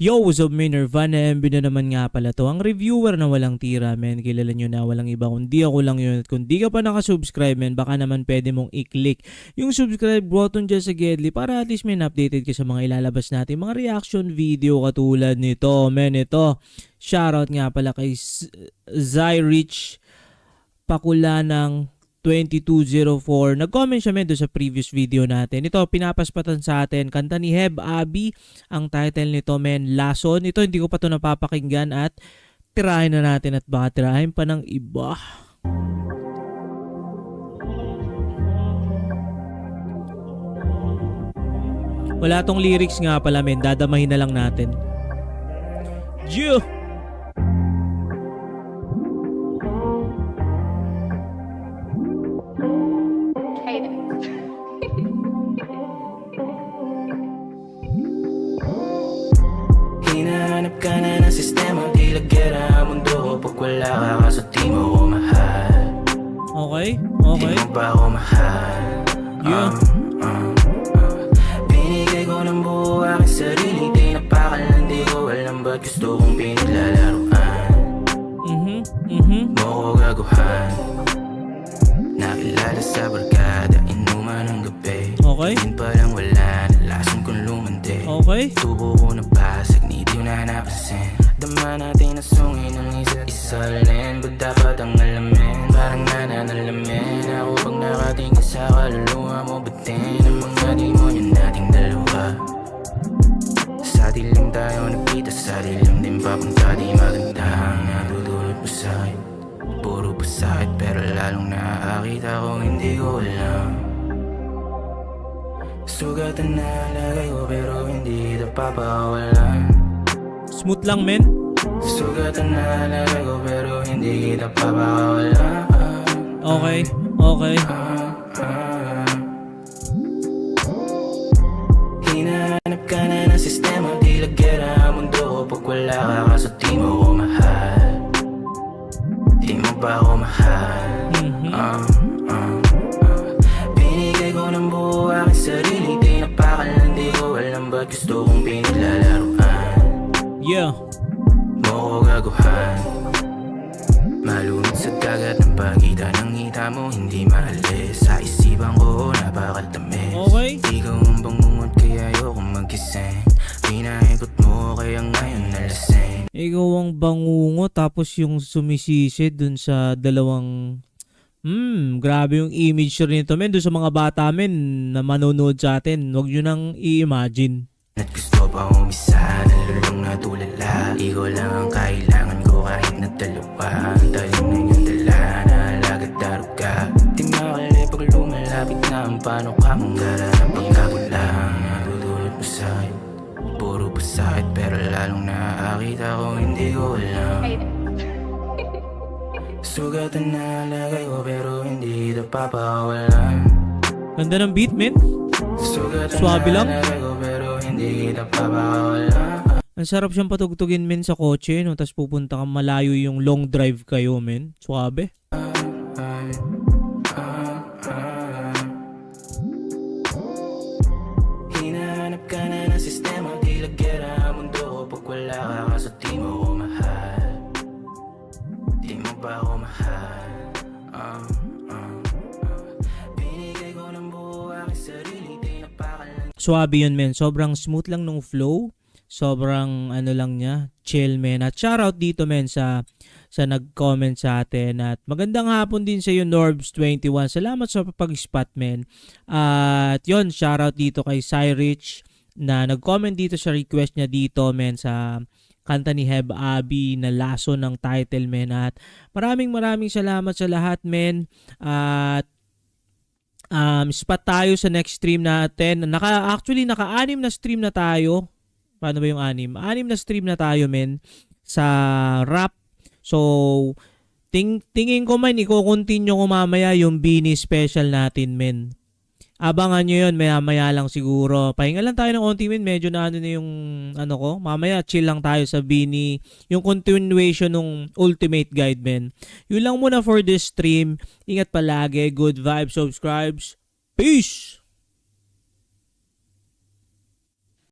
Yo, what's up, men? Nirvana MB na naman nga pala to. Ang reviewer na walang tira, men. Kilala nyo na walang iba. Kundi ako lang yun. At kung di ka pa nakasubscribe, men, baka naman pwede mong i-click yung subscribe button dyan sa Gedli para at least, men, updated ka sa mga ilalabas natin. Mga reaction video katulad nito, men. Ito, shoutout nga pala kay Zyrich Pakula ng 2204. Nag-comment siya men sa previous video natin. Ito, pinapaspatan sa atin. Kanta ni Heb Abi. Ang title nito men, Lason. Ito, hindi ko pa to napapakinggan at tirahin na natin at baka tirahin pa ng iba. Wala tong lyrics nga pala men, dadamahin na lang natin. Yeah! Hinahanap ka na ng sistema Di lagyera ang mundo ko Pag wala ka kaso di mo ko mahal Okay? Di Okay? mo ba ako mahal Yeah. Uh, uh, uh. Binigay ko ng buo aking sarili Di napakalan Di ko alam ba't gusto kong pinaglalaruan Mhm. Mhm. Mo ko gaguhan Nakilala sa barkada Inuman ng gabi. Okay? Din pa lang wala Nalasan kong lumandi Okay? Tubo ko na basag, ni di na napansin. Dama natin na sungin ang isa't isa rin Ba't dapat ang alamin, parang nananalamin Ako pag nakatingin sa kaluluwa mo Batin ang mga demonyo nating dalawa? Sa dilim tayo nagkita, sa dilim din papunta Di maganda ang nakakita ko hindi ko alam Sugatan na lagay ko pero hindi kita papawalan Smooth lang men. Sugatan na lagay ko pero hindi kita papawalan Okay? Okay? Ah, ah. Hinahanap ka na ng sistema Di lagyera ang mundo ko Pag wala ka kaso di mo ko mahal Di mo ba ako mahal. Ah, ba't gusto kong pinaglalaruan Yeah. Mo ko gaguhan Malunod sa dagat ng pagkita ng ngita mo Hindi maalis Sa isipan ko napakatamis Okay? Ikaw ang bangungot kaya ayoko magising Pinaikot mo kaya ngayon nalasing Ikaw ang bangungo tapos yung sumisisi dun sa dalawang Hmm, grabe yung image nito men dun sa mga bata men na manonood sa atin. Huwag nyo nang i-imagine. At gusto pa umisa Nalulong na tulala Ikaw lang ang kailangan ko kahit na dalawa Ang talim na inyong dala Nahalagad daruga Di makali pag lumalapit na ang paano ka mong gara ng pagkagulang Natutulog mo sa'yo Puro pasakit pero lalong nakakita ko hindi ko alam. Sugatan na lagay ko pero hindi kita papawalan Ganda ng beat men. Sugatan Swabe na lang. lagay ko pero hindi kita papawalan Ang sarap siyang patugtugin men sa kotse no? Tapos pupunta ka malayo yung long drive kayo men. Suabe. Hinahanap ka na ng sistema Di lagyera ang mundo. Ko Pag wala ka kaso di mo ko mahal. Di mo ba ako mahal Suabe yun men. Sobrang smooth lang nung flow. Sobrang ano lang niya, chill men. At shoutout dito men sa sa nag-comment sa atin at magandang hapon din sa iyo Norbs21. Salamat sa pag-spot men. At yon shoutout dito kay Cyrich na nag-comment dito sa request niya dito men sa kanta ni Heb Abi na laso ng title men at maraming maraming salamat sa lahat men at um, spot tayo sa next stream natin. Naka, actually, naka-anim na stream na tayo. Paano ba yung anim? Anim na stream na tayo, men, sa rap. So, ting tingin ko man, i-continue ko mamaya yung Bini special natin, men. Abangan nyo yun, maya maya lang siguro. Pahinga lang tayo ng konti, men. Medyo na ano na yung, ano ko, mamaya chill lang tayo sa Bini. Yung continuation ng Ultimate Guide, men. Yun lang muna for this stream. Ingat palagi. Good vibes, subscribes. Peace!